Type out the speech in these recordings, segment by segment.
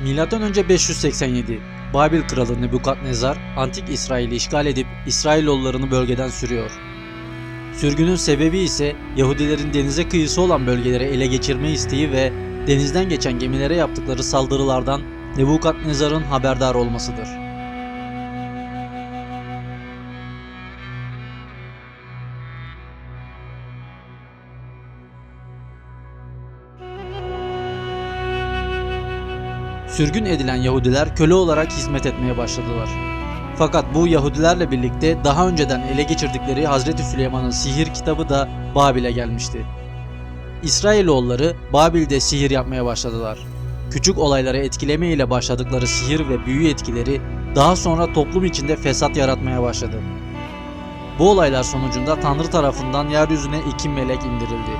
M.Ö. 587 Babil kralı Nebukadnezar antik İsrail'i işgal edip İsrailoğullarını bölgeden sürüyor. Sürgünün sebebi ise Yahudilerin denize kıyısı olan bölgeleri ele geçirme isteği ve denizden geçen gemilere yaptıkları saldırılardan Nebukadnezar'ın haberdar olmasıdır. Sürgün edilen Yahudiler köle olarak hizmet etmeye başladılar. Fakat bu Yahudilerle birlikte daha önceden ele geçirdikleri Hazreti Süleyman'ın sihir kitabı da Babil'e gelmişti. İsrailoğulları Babil'de sihir yapmaya başladılar. Küçük olayları etkileme ile başladıkları sihir ve büyü etkileri daha sonra toplum içinde fesat yaratmaya başladı. Bu olaylar sonucunda Tanrı tarafından yeryüzüne iki melek indirildi.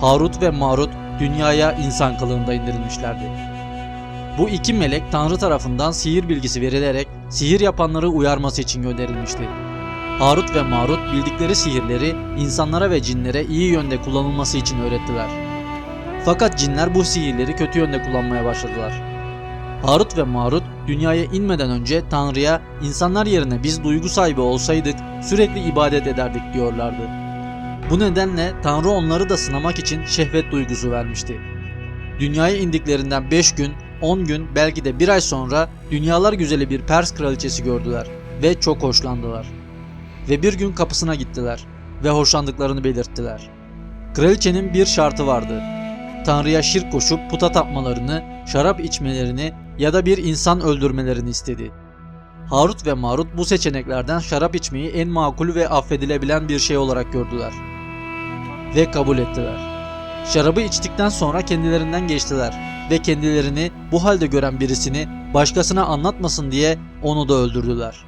Harut ve Marut dünyaya insan kılığında indirilmişlerdi. Bu iki melek Tanrı tarafından sihir bilgisi verilerek sihir yapanları uyarması için gönderilmişti. Harut ve Marut bildikleri sihirleri insanlara ve cinlere iyi yönde kullanılması için öğrettiler. Fakat cinler bu sihirleri kötü yönde kullanmaya başladılar. Harut ve Marut dünyaya inmeden önce Tanrı'ya insanlar yerine biz duygu sahibi olsaydık sürekli ibadet ederdik diyorlardı. Bu nedenle Tanrı onları da sınamak için şehvet duygusu vermişti. Dünyaya indiklerinden 5 gün, 10 gün belki de bir ay sonra dünyalar güzeli bir Pers kraliçesi gördüler ve çok hoşlandılar. Ve bir gün kapısına gittiler ve hoşlandıklarını belirttiler. Kraliçenin bir şartı vardı. Tanrı'ya şirk koşup puta tapmalarını, şarap içmelerini ya da bir insan öldürmelerini istedi. Harut ve Marut bu seçeneklerden şarap içmeyi en makul ve affedilebilen bir şey olarak gördüler. Ve kabul ettiler. Şarabı içtikten sonra kendilerinden geçtiler ve kendilerini bu halde gören birisini başkasına anlatmasın diye onu da öldürdüler.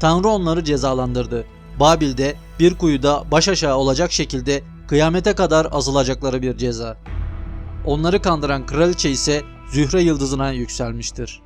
Tanrı onları cezalandırdı. Babil'de bir kuyuda baş aşağı olacak şekilde kıyamete kadar azılacakları bir ceza. Onları kandıran kraliçe ise Zühre yıldızına yükselmiştir.